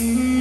อ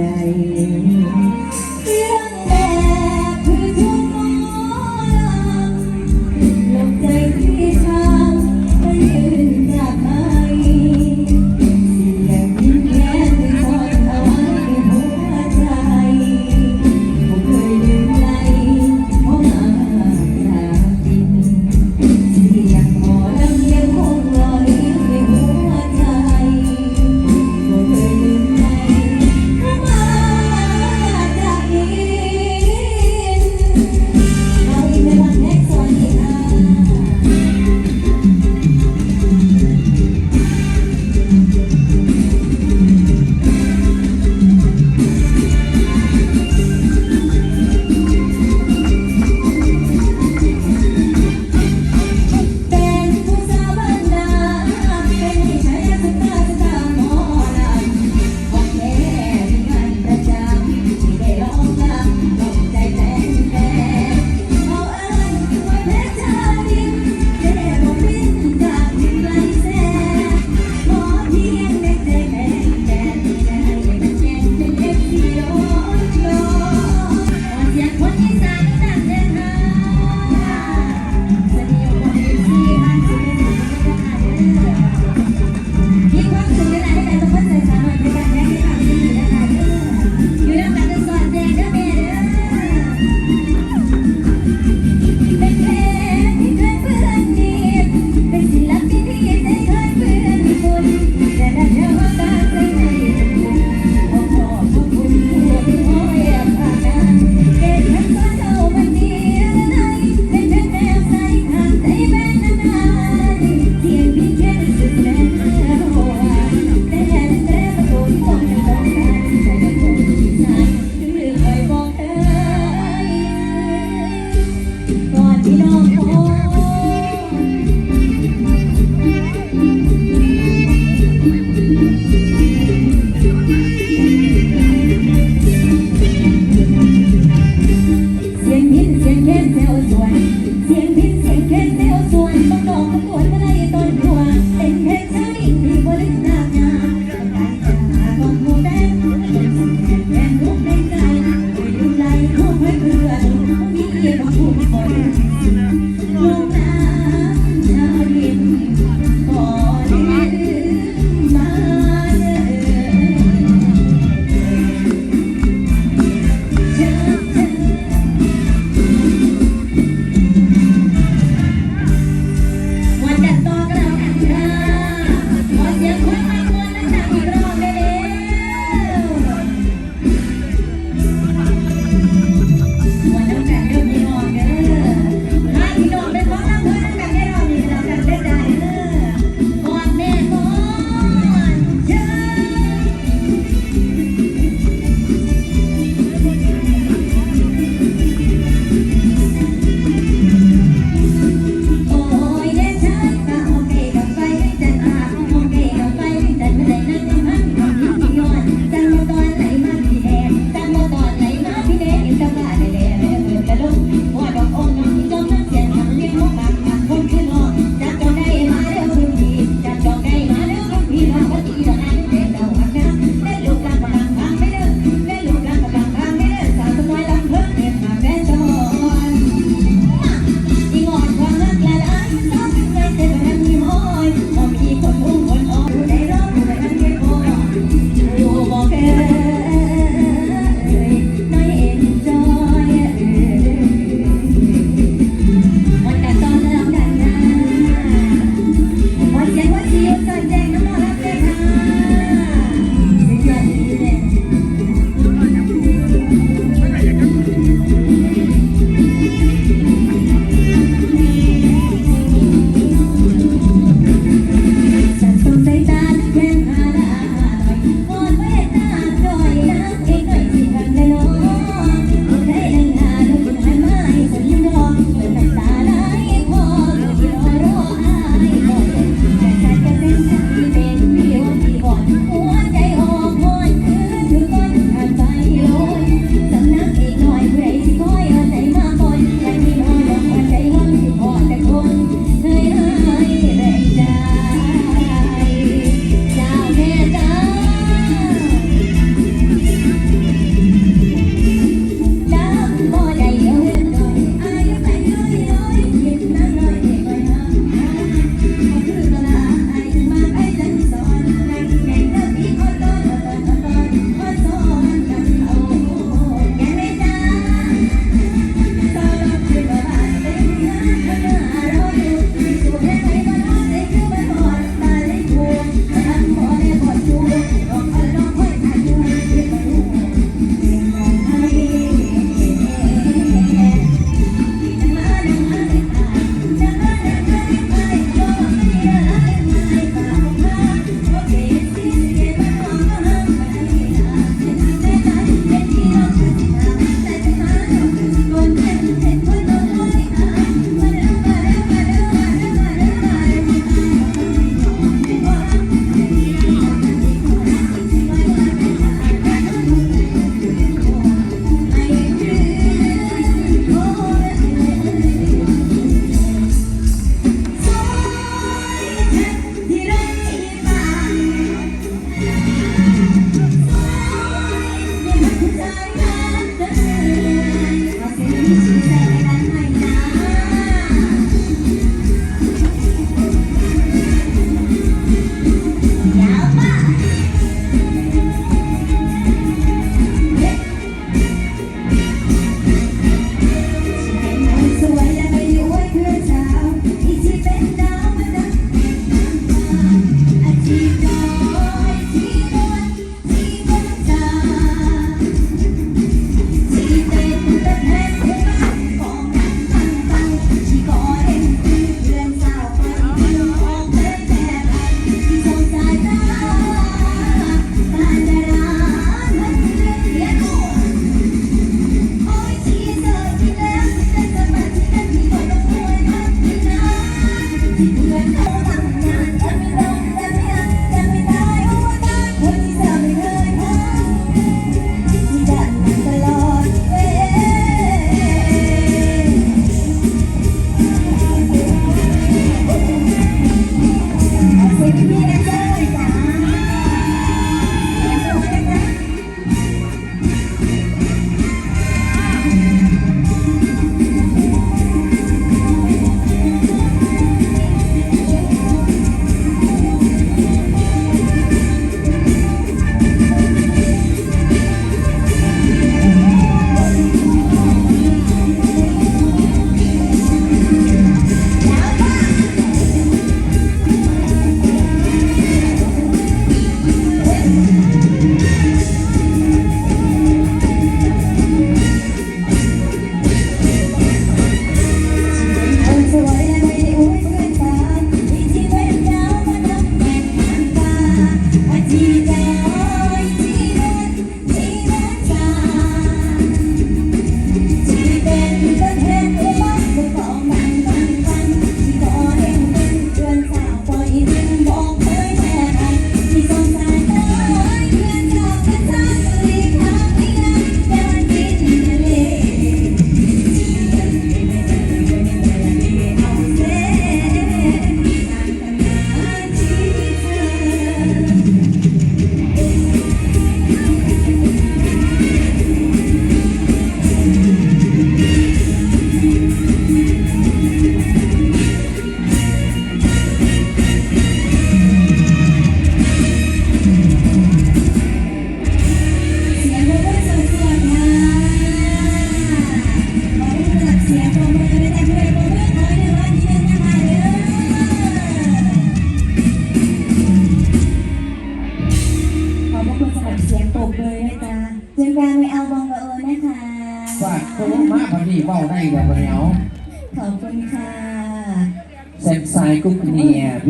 ใจ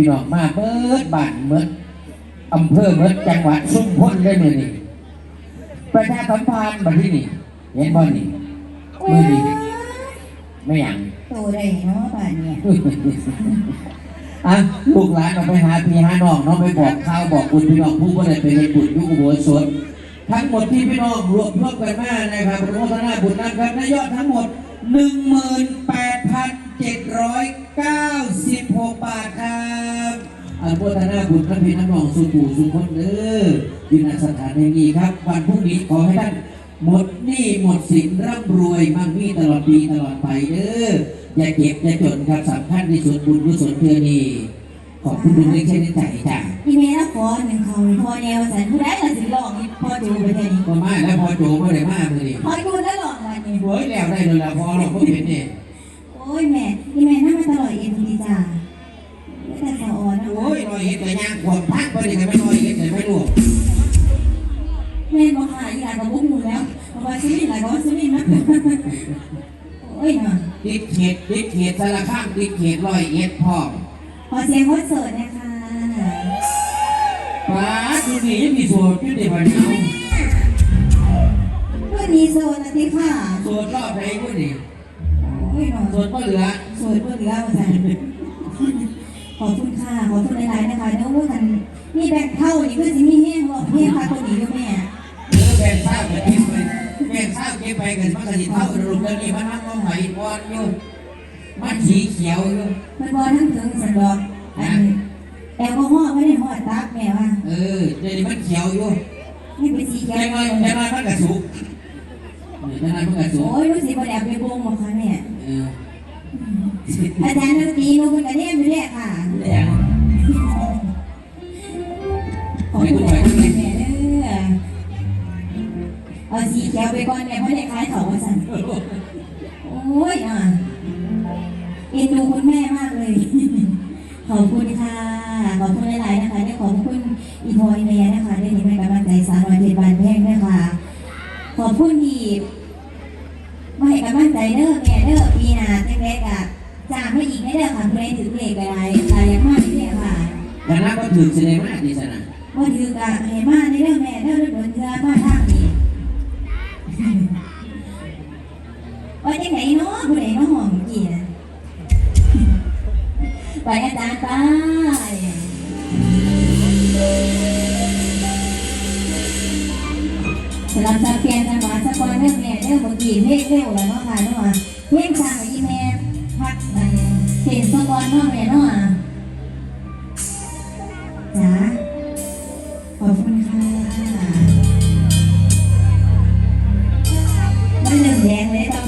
พี่น้องมาเบิดบ้านเบิดอำเภอเบิดจังหวัดชุมพลได้มือนี่ประชาสัมพันธ์มาที่นี่เห็นบ่นี่มือนี่ไม่หยังโตได้เนาะป่านเนี่ยอะลูกหลานเราไปหาพี่หาน้องเน้องไปบอกข่าวบอกคุณพี่น้องผู้บ่ได้ไปเฮ็ดบุญอยุคอุโบสถทั้งหมดที่พี่น้องรวมรวมกันมานะครับอนุโมทนาบุญนะครับนยอดทั้งหมด 18,796 บาทครับ อนุโมทนาบุญครับพี่น้องสุขูสุขคนเด้ออยินสถานแห่งนี้ครับ วันพรุ่งนี้ขอให้ท่านหมดหนี้หมดสินร่ำรวยมั่งมีตลอดปีตลอดไปเด้ออย่าเก็บอย่าจนครับสำคัญที่สุดบุญกุศลเพื่อนี้ขอบคุณบุญเล็กเช่นใจจ้ะพี่แม่ละขอหนึ่งเขาพอแนวสันผู้ใดล่ะสิลองนี่พอจูไปแค่นี้ก็มาแล้วพอโจก็ได้มาเลยนี่พอจูแล้วลองวันนี้โอ้ยแล้วได้เลยละพอเราก็เห็นนี่โอ้ยแม่พี่แม่นั่งมาตลอดเอ็นดีจ้า โอ้ยรอยเห็ดแต่ยางขวบพักไปเลยไม่รอยเห็ดแต่ไม่รู้แม่บอกหาอีหลานกับบุ้งหนูแล้วบอกว่าซื้อหลานบอกว่าซื้อนะโอ้ยเนาะติดเขียดติดเขียดสารข้างติดเขียดรอยเห็ดพ่อขอเสียงคอนเสิร์ตนะคะป้าดูนี่ยังมีส่วนอยู่ในวันนี้เพื่อนมีโซนนะที่ค่ะส่วนรอบไหนกูนี่โอ้ยเนาะส่วนก็เหลือสวยเพื่อนเหลือมาจ้ะ ขอบคุณค่ะ ขอบคุณหลายๆนะคะเนื้อว่ากันนี่แบ่งเท่านี่คือสิมีแห้งหรอกแห้งค่ะคนนี้ด้วยแม่เออแบ่งข้าวกับเก็บไปแบ่งข้าวเก็บไปกันมันก็สิเท่ารูปนี้มันนั่งมองไหบอลอยู่มันสีเขียวอยู่มันบอทั้งถึงสันดอกอันแอลกอฮอล์ไม่ได้หอดตักแม่ว่าเออเดี๋ยวนี้มันเขียวอยู่นี่เป็นสีแก้แค่น้อยแค่น้อยมันกระสุกแค่น้อยมันกระสุกโอ้ยรู้สิบ่ได้เอาไปวงหรอค่ะแม่เออ อาจารย์ดนตรีรู้เป็นกระเทียมอยู่แล้วค่ะแล้วขอบคุณหลายๆแม่เด้อเอาสีแก้วไปก่อนแม่เพราะได้ขายของมาสั่นโอ้ยอะเอ็นดูคุณแม่มากเลย ขอบคุณ แต่นักก็ถือเสน่ห์มากดีสนะว่าถือกะให้มาในเรื่องแม่เด้อเดินเทือมาทางนี้ว่าจังไหนเนาะผู้ใดมาหอมกี้นะไปอาจารย์ไปสำหรับสังเกตจังหวะสปอนเรื่องแม่เรื่องเมื่อกี้เร็วเร็วแล้วเนาะค่ะเนาะเพ่งสร้าง มันเหลืองแดงเลยต่